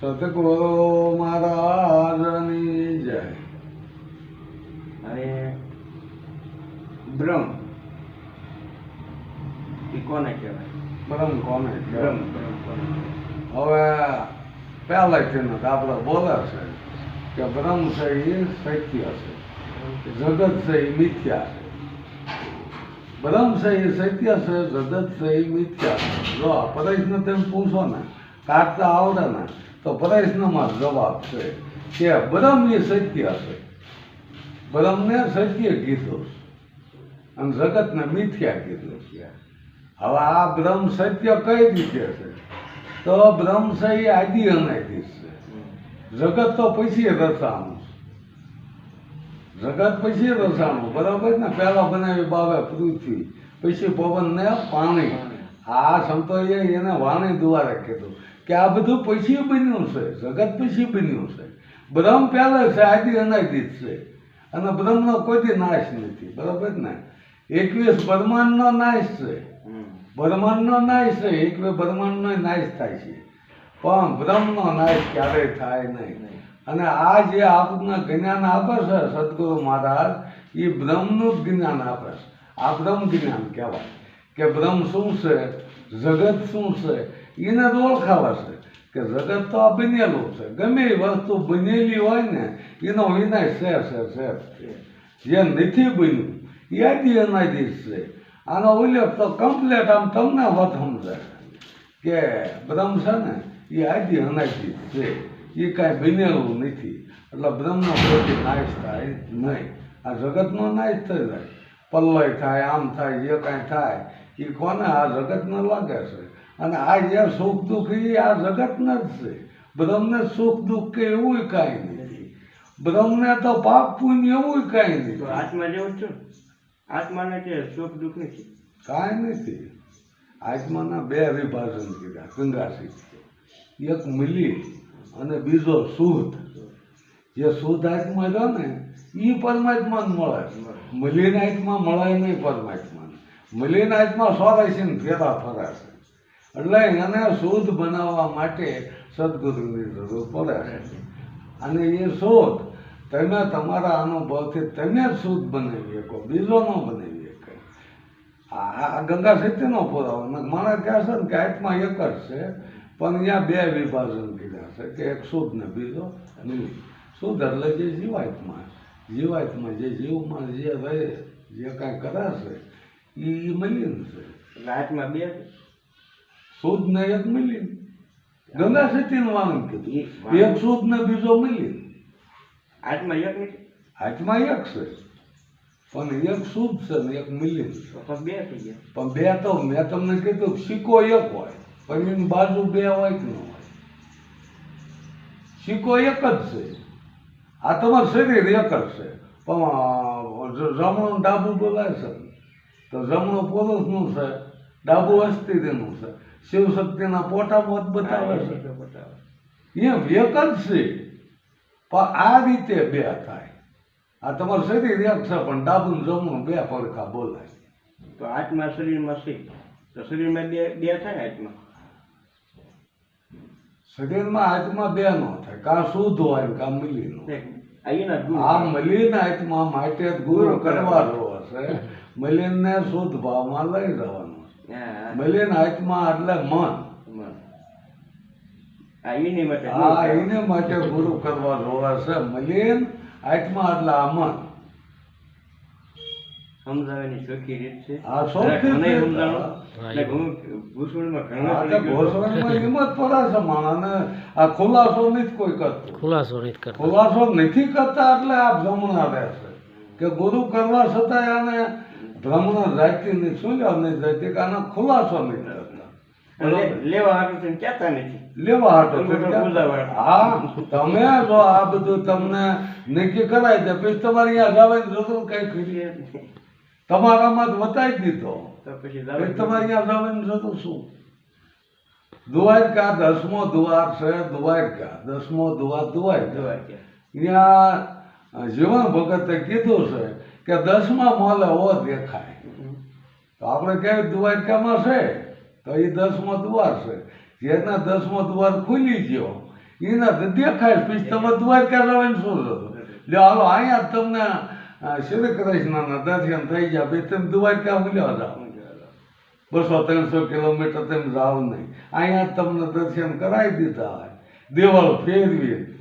સતગુરુ મહારાજની જય. હવે બ્રહ્મ. એ કોને કહેવાય? બ્રહ્મ કોને બ્રહ્મ? બ્રહ્મ કોને? હવે પહેલાથી નથી આપણે બોલે છે કે બ્રહ્મ છે એ સત્ય છે. જગત છે એ મિથ્યા છે. બ્રહ્મ છે એ સત્ય છે જગત છે એ મિથ્યા છે. જો આ તેમ તમે પૂછો ને કાઢતા આવડે ને તો પ્રશ્નમાં જવાબ છે કે બ્રહ્મ એ સત્ય છે બ્રહ્મને સત્ય કીધું. અને જગતને મિથ્યા કીધું છે. હવે આ બ્રહ્મ સત્ય કઈ રીતે છે? તો બ્રહ્મ છે એ આદિ અનાદિ છે. જગત તો પછી રસાણું જગત પછી રસાણું. બરાબર ને? પહેલા બનાવી બાવે પૃથ્વી, પછી પવન ને પાણી. આ સંતોએ એને વાણી દ્વારા કીધું કે આ બધું પછી બન્યું છે જગત પછી બન્યું છે. બ્રહ્મ પહેલા છે આદિ અનાદિત છે. અને બ્રહ્મનો કોઈ દી નાશ નથી બરાબર ને? એકવીસ બ્રહ્માંડનો નાશ છે. હમ. બ્રહ્માંડનો નાશ છે એકવે બ્રહ્માંડનો નાશ થાય છે. પણ બ્રહ્મનો નાશ ક્યારેય થાય નહીં. અને આ જે આપને જ્ઞાન આપે છે સદગુરુ મહારાજ એ બ્રહ્મનું જ જ્ઞાન આપે છે. આ બ્રહ્મ જ્ઞાન કહેવાય. કે બ્રહ્મ શું છે? જગત શું છે? એને જ ઓળખાવે છે કે જગત તો આ બનેલું છે. ગમે એ વસ્તુ બનેલી હોય ને, એનો વિનાશ છે છે છે જે નથી બન્યું, એ આદિ અનાદિ છે. આનો ઉલ્લેખ તો કમ્પ્લેટ આમ તમને વાત સમજાય કે બ્રહ્મ છે ને, એ આદિ અનાદિશ છે. એ કાંઈ બનેલું નથી. એટલે બ્રહ્મનો કોઈ નાશ થાય નહીં. આ જગતનો નાશ થઈ જાય. પલ્લય થાય, આમ થાય, જે કાંઈ થાય એ કોને આ જગતને લાગે છે? અને આ જે સુખ દુઃખ એ આ જગતને જ છે. બ્રહ્મને સુખ દુઃખ કે એવું કાંઈ નથી. બ્રહ્મને તો પાપ પુણ્ય એવું કાંઈ તો નથી આત્મા જેવું છે. આત્માને કે સુખ દુઃખ નથી? કાંઈ નથી. આત્માના બે વિભાજન કીધા ગંગાસી એક મિલી અને બીજો શુદ્ધ જે શુદ્ધ આત્મા રહ્યો ને એ પરમાત્માને મળે મિલીને આત્મા મળે નહીં પરમાત્માને. મલિન હાથમાં સોરાય ને ફેરા ફરે છે. એટલે એને શુદ્ધ બનાવવા માટે સદગુરુની જરૂર પડે છે. અને એ શોધ તમે તમારા અનુભવથી તમે જ શુદ્ધ બનાવી શકો બીજો ન બનાવી શકે આ ગંગા સિદ્ધિનો પુરાવો. મારા કહે છે ને કે આત્મા એક જ છે, પણ અહીંયા બે વિભાજન કીધા છે, કે એક શુદ્ધ ને બીજો નહીં શુદ્ધ એટલે જે જીવાત્મા જીવાત્મા જે જીવમાં જે રહે, જે કાંઈ કરે છે એ મલિન છે. આત્મા બે. શુદ્ધ ને એક મિલિન ગંગા સત્યનું વાંગ કીધું. એ વાંગ. એક શુદ્ધ ને બીજો મિલિન આત્મા એક આત્મા એક છે. પણ એક શુદ્ધ છે ને એક મિલિન તો બે થઈ ગયા. પણ બે તો મેં તમને કીધું સિક્કો એક હોય પણ એની બાજુ બે હોય કે ન હોય. સિક્કો એક જ છે. આ તમારું શરીર એક જ છે. પણ જમણું ડાબું બોલાય છે. તો જમણું પુરુષનું છે? ડાબું અસ્થિરનું છે. શિવશક્તિના પોટા પોત બતાવે છે એ તો બતાવે. એમ જ છે. પણ આ રીતે બે થાય. આ તમારું શરીર એક છે પણ ડાબું જમણું બે પડખા બોલાય. તો આત્મા શરીરમાં છે. તો શરીરમાં બે બે થાય આત્મા? શરીરમાં આત્મા બે નો થાય. કા શુદ્ધ હોય કા મલિન આ મલિન આત્મા માટે ગુરુ કરવાનો. હશે મલિનને શુદ્ધ ભાવમાં લઈ જવાનું. મલિન આત્મા એટલે મન. એની માટે ગુરુ આ કહેવાય. એને માટે ગુરુ કરવા જોડાશે છે. મલિન આત્મા એટલે આ મન. સમજાવવાની ચોખ્ખી રીત છે. ચોખ્ખી હિંમત પડે છે માણસને ખુલાસો નથી કોઈ કરતું. ખુલાસો નથી કરતા. ખુલાસો નથી કરતા એટલે આ ભ્રમણા રહેશે કે ગુરુ કરવા છતાંય આને ભ્રમણા જાતિ ની સુલ્યા નહીં જાતિ કે આનો ખુલાસો નહીં કરતા લેવા હાટું થઈને કહેતા નથી. લેવા હાટો તો બધા બોલાવાય. હા તમે જો આ બધું તમને નક્કી કરાય દે પછી તમારે અહીંયા જવાની જરૂર કઈ ખરી? તમારામાં જ બતાવી દીધો. પછી તમારે અહીંયા જવાની જરૂર શું? દ્વારકા દસમો દ્વાર છે દ્વારકા. દસમો દ્વાર દ્વારકા. દવા કે અહીંયા જીવન ભગતે કીધું છે કે દસમા મોલે ઓ દેખાય. તો આપણે કેવી દ્વારકામાં છે? તો એ દસમો દ્વાર છે. જેના દસમો દ્વાર ખુલી ગયો, એના દેખાય પછી તમે દ્વારકા જવાની શું જરૂર લ્યો, હાલો, અહીંયા તમને શ્રી કૃષ્ણના દર્શન થઈ ગયા, પછી તમે દ્વારકા મળ્યો જાઓ? બસો ત્રણસો કિલોમીટર તેમ જાઓ નહીં. અહીંયા તમને દર્શન કરાવી દીધા હોય. દેવળ ફેરવી.